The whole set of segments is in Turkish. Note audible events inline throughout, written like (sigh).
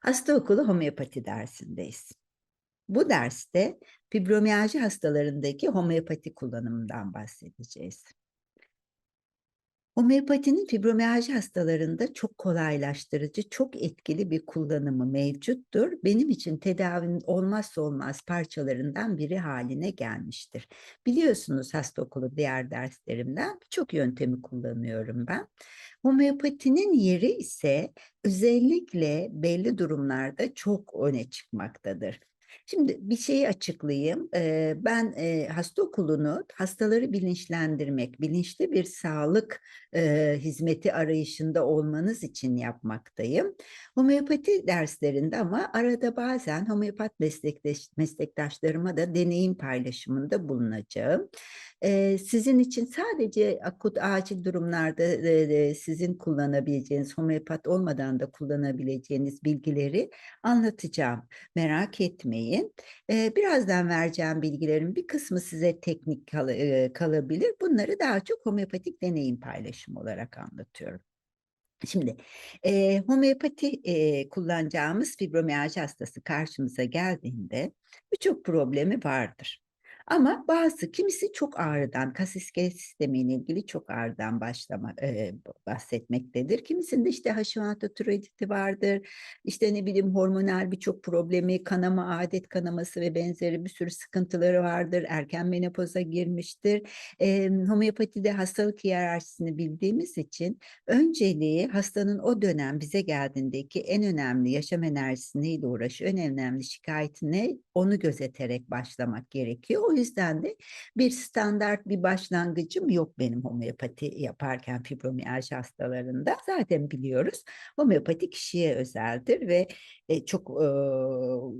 Hasta okulu homeopati dersindeyiz. Bu derste fibromiyalji hastalarındaki homeopati kullanımından bahsedeceğiz. Homeopatinin fibromiyalji hastalarında çok kolaylaştırıcı, çok etkili bir kullanımı mevcuttur. Benim için tedavinin olmazsa olmaz parçalarından biri haline gelmiştir. Biliyorsunuz hasta okulu diğer derslerimden birçok yöntemi kullanıyorum ben. Homeopatinin yeri ise özellikle belli durumlarda çok öne çıkmaktadır. Şimdi bir şeyi açıklayayım. Ben hasta okulunu hastaları bilinçlendirmek, bilinçli bir sağlık hizmeti arayışında olmanız için yapmaktayım. Homeopati derslerinde ama arada bazen homeopat meslektaş, meslektaşlarıma da deneyim paylaşımında bulunacağım. Sizin için sadece akut acil durumlarda sizin kullanabileceğiniz, homeopat olmadan da kullanabileceğiniz bilgileri anlatacağım. Merak etmeyin. Ee, birazdan vereceğim bilgilerin bir kısmı size teknik kal e, kalabilir. Bunları daha çok homeopatik deneyim paylaşımı olarak anlatıyorum. Şimdi e, homeopati e, kullanacağımız fibromiyalji hastası karşımıza geldiğinde birçok problemi vardır. Ama bazı kimisi çok ağrıdan, kas iskelet sistemiyle ilgili çok ağrıdan başlama e, bahsetmektedir. Kimisinde işte Hashimoto tiroiditi vardır. İşte ne bileyim hormonal birçok problemi, kanama, adet kanaması ve benzeri bir sürü sıkıntıları vardır. Erken menopoza girmiştir. E, homeopatide hastalık hiyerarşisini bildiğimiz için önceliği hastanın o dönem bize geldiğindeki en önemli yaşam enerjisi neyle uğraşıyor, en önemli şikayeti ne onu gözeterek başlamak gerekiyor. O yüzden de bir standart bir başlangıcım yok benim homeopati yaparken fibromiyalji hastalarında. Zaten biliyoruz homeopati kişiye özeldir ve e, çok e,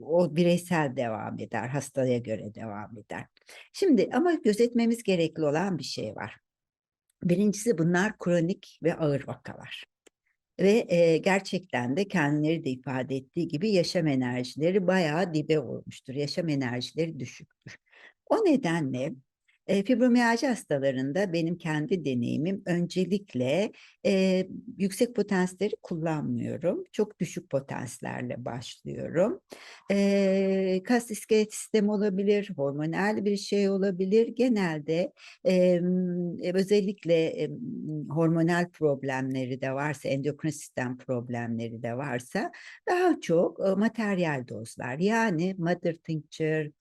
o bireysel devam eder, hastaya göre devam eder. Şimdi ama gözetmemiz gerekli olan bir şey var. Birincisi bunlar kronik ve ağır vakalar ve e, gerçekten de kendileri de ifade ettiği gibi yaşam enerjileri bayağı dibe olmuştur. Yaşam enerjileri düşüktür. O nedenle e, fibromiyalji hastalarında benim kendi deneyimim öncelikle e, yüksek potensleri kullanmıyorum. Çok düşük potenslerle başlıyorum. E, kas iskelet sistemi olabilir, hormonal bir şey olabilir. Genelde e, özellikle e, hormonal problemleri de varsa, endokrin sistem problemleri de varsa daha çok e, materyal dozlar yani mother tincture,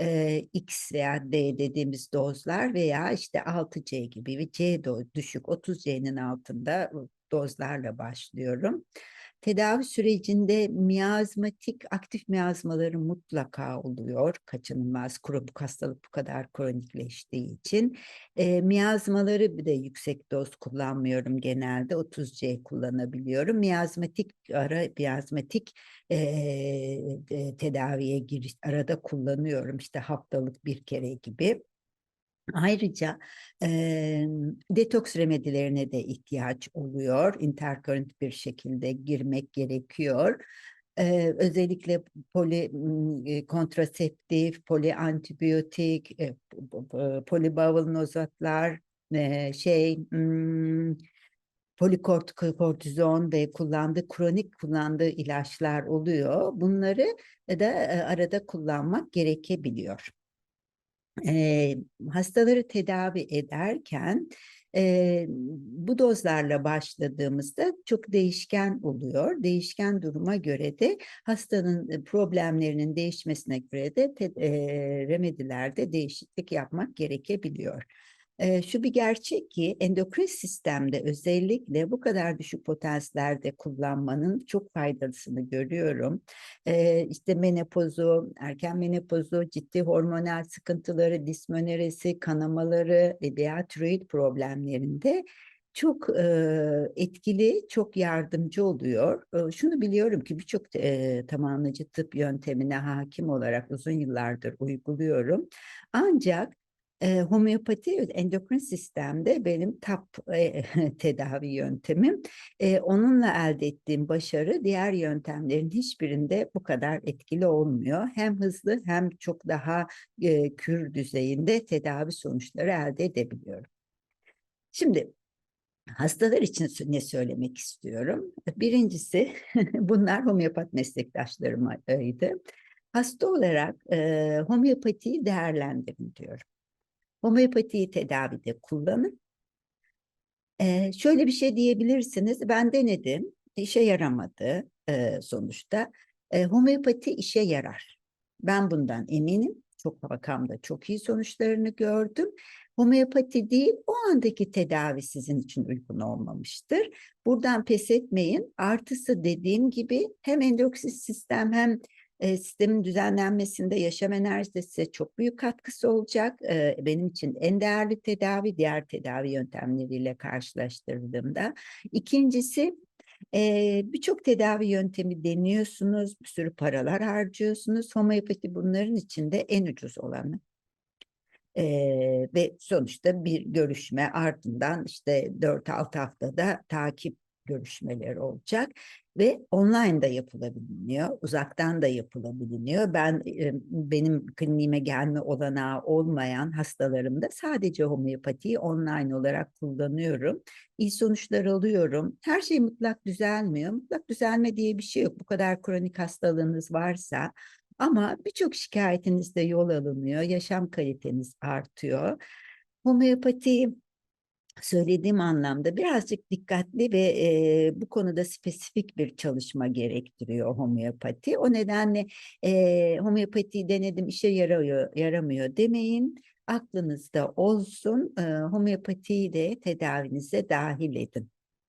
e, X veya D dediğimiz dozlar veya işte 6C gibi ve C düşük 30C'nin altında dozlarla başlıyorum. Tedavi sürecinde miyazmatik aktif miyazmaları mutlaka oluyor. Kaçınılmaz bu hastalık bu kadar kronikleştiği için. E, miyazmaları bir de yüksek doz kullanmıyorum genelde. 30C kullanabiliyorum. Miyazmatik ara miyazmatik e, e, tedaviye giriş arada kullanıyorum. İşte haftalık bir kere gibi. Ayrıca e, detoks remedilerine de ihtiyaç oluyor. Intercurrent bir şekilde girmek gerekiyor. E, özellikle poli e, kontraseptif, poli antibiyotik, e, polibavul nozatlar, e, şey hmm, polikortizon ve kullandığı kronik kullandığı ilaçlar oluyor. Bunları da arada kullanmak gerekebiliyor e, hastaları tedavi ederken e, bu dozlarla başladığımızda çok değişken oluyor. Değişken duruma göre de hastanın problemlerinin değişmesine göre de te, e, remedilerde değişiklik yapmak gerekebiliyor. E, şu bir gerçek ki endokrin sistemde özellikle bu kadar düşük potanslerde kullanmanın çok faydasını görüyorum. E, işte menopozu, erken menopozu, ciddi hormonal sıkıntıları, dismoneresi, kanamaları veya tiroid problemlerinde çok e, etkili, çok yardımcı oluyor. E, şunu biliyorum ki birçok e, tamamlayıcı tıp yöntemine hakim olarak uzun yıllardır uyguluyorum. Ancak e, homeopati endokrin sistemde benim tap e, (laughs) tedavi yöntemim. E, onunla elde ettiğim başarı diğer yöntemlerin hiçbirinde bu kadar etkili olmuyor. Hem hızlı hem çok daha e, kür düzeyinde tedavi sonuçları elde edebiliyorum. Şimdi Hastalar için ne söylemek istiyorum? Birincisi (laughs) bunlar homeopat meslektaşlarımaydı. Hasta olarak, eee, homeopatiyi değerlendirin diyorum. Homeopatiyi tedavide kullanın. Eee, şöyle bir şey diyebilirsiniz, ben denedim, işe yaramadı, eee, sonuçta. Eee, homeopati işe yarar. Ben bundan eminim. Çok vakamda çok iyi sonuçlarını gördüm. Homeopati değil, o andaki tedavi sizin için uygun olmamıştır. Buradan pes etmeyin. Artısı dediğim gibi hem endokrin sistem hem, eee, sistemin düzenlenmesinde yaşam enerjisi size çok büyük katkısı olacak. Eee, benim için en değerli tedavi diğer tedavi yöntemleriyle karşılaştırdığımda. 2'ncisi, eee, birçok tedavi yöntemi deniyorsunuz, bir sürü paralar harcıyorsunuz. Homeopati bunların içinde en ucuz olanı. Eee, ve sonuçta bir görüşme ardından işte 4-6 haftada takip görüşmeleri olacak ve online da yapılabiliyor, uzaktan da yapılabiliyor. Ben, benim kliniğime gelme olanağı olmayan hastalarımda sadece homeopatiyi online olarak kullanıyorum. İyi sonuçlar alıyorum. Her şey mutlak düzelmiyor. Mutlak düzelme diye bir şey yok. Bu kadar kronik hastalığınız varsa ama birçok şikayetinizde yol alınıyor, yaşam kaliteniz artıyor. Homeopati söylediğim anlamda birazcık dikkatli ve, eee, bu konuda spesifik bir çalışma gerektiriyor homeopati. O nedenle, eee, homeopatiyi denedim, işe yarıyor yaramıyor demeyin. Aklınızda olsun, eee, homeopatiyi de tedavinize dâhil edin.